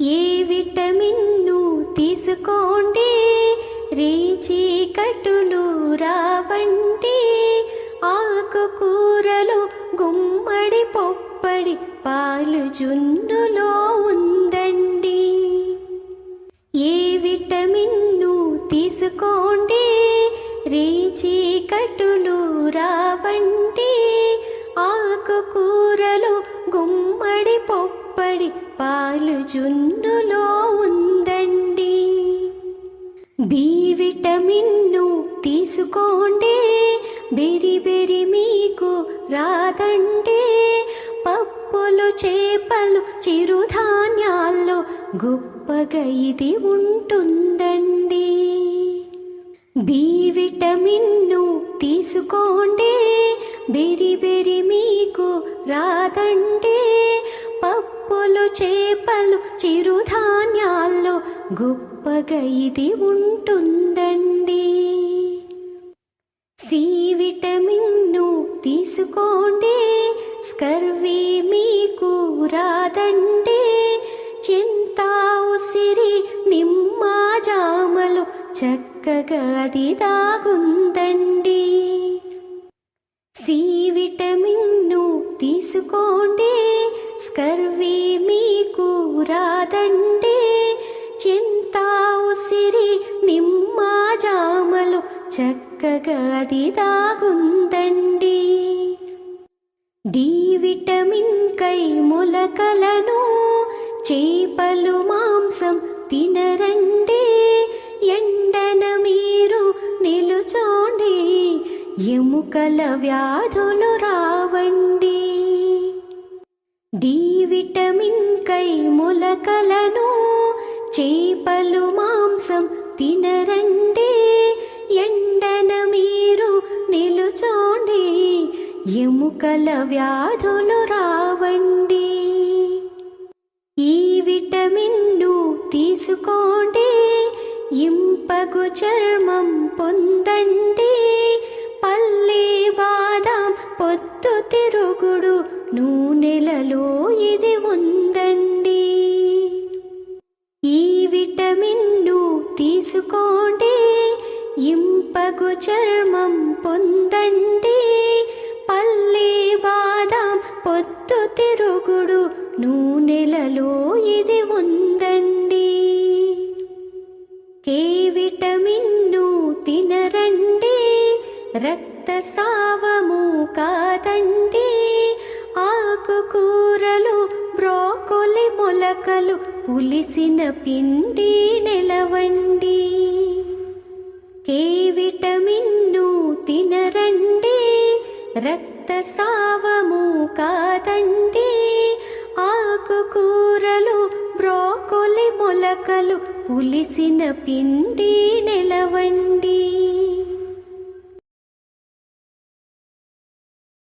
ఏ విటమిన్ను తీసుకోండి? రీచి కటులు రావండి. ఆకుకూరలు గుమ్మడి పొప్పడి పాలు జున్నులో ఉందండి. ఏ విటమిన్ను తీసుకోండి? రీచి కటులు రావండి. ఆకుకూరలు గుమ్మడి పొప్పడి పాలు జున్నులో ఉందండి. బి విటమిన్ను తీసుకోండి. బెరి బెరి మీకు రాదండి. పప్పులు చేపలు చిరుధాన్యాల్లో గొప్పగా ఇది ఉంటుందండి. బి విటమిన్ను తీసుకోండి. బెరి బెరి మీకు చేపలు చిరుధాన్యాల్లో గొప్పగా ఇది ఉంటుందండి. సి విటమిన్ను తీసుకోండి స్కర్వి మీకు రాదండి. చింత ఉసిరి నిమ్మ జామలు చక్కగా అది మీకు రాదండి చింత ఉసిరి నిమ్మ జామలు చక్కగా అది దాగుందండి. డి విటమిన్ కై మొలకలను చేపలు మాంసం తినరండి. ఎండన మీరు నిలుచోండి. ఎముకల వ్యాధులు డి విటమిన్ కై మొలకలను చేపలు మాంసం తినరండి. ఎండన మీరు నిలుచోండి ఎముకల వ్యాధులు రావండి. ఈ విటమిన్ను తీసుకోండి ఇంపగు చర్మం పొందండి. పల్లె బాదం పొద్దు తిరుగుడు తీసుకోండి. ఇంపగు చర్మం పొందండి. పల్లి బాదాం పొద్దు తిరుగుడు నూనెలలో ఇది ఉందండి. కే విటమిన్ను తినరండి. రక్తస్రావము కాదండి. ఆకుకూరలు బ్రోకొలి మొలకలు పులిసిన పిండి నెలవండి. కే విటమిన్ను తినరండి రక్తస్రావము కాదండి. ఆకుకూరలు బ్రోకొలి మొలకలు పులిసిన పిండి నెలవండి.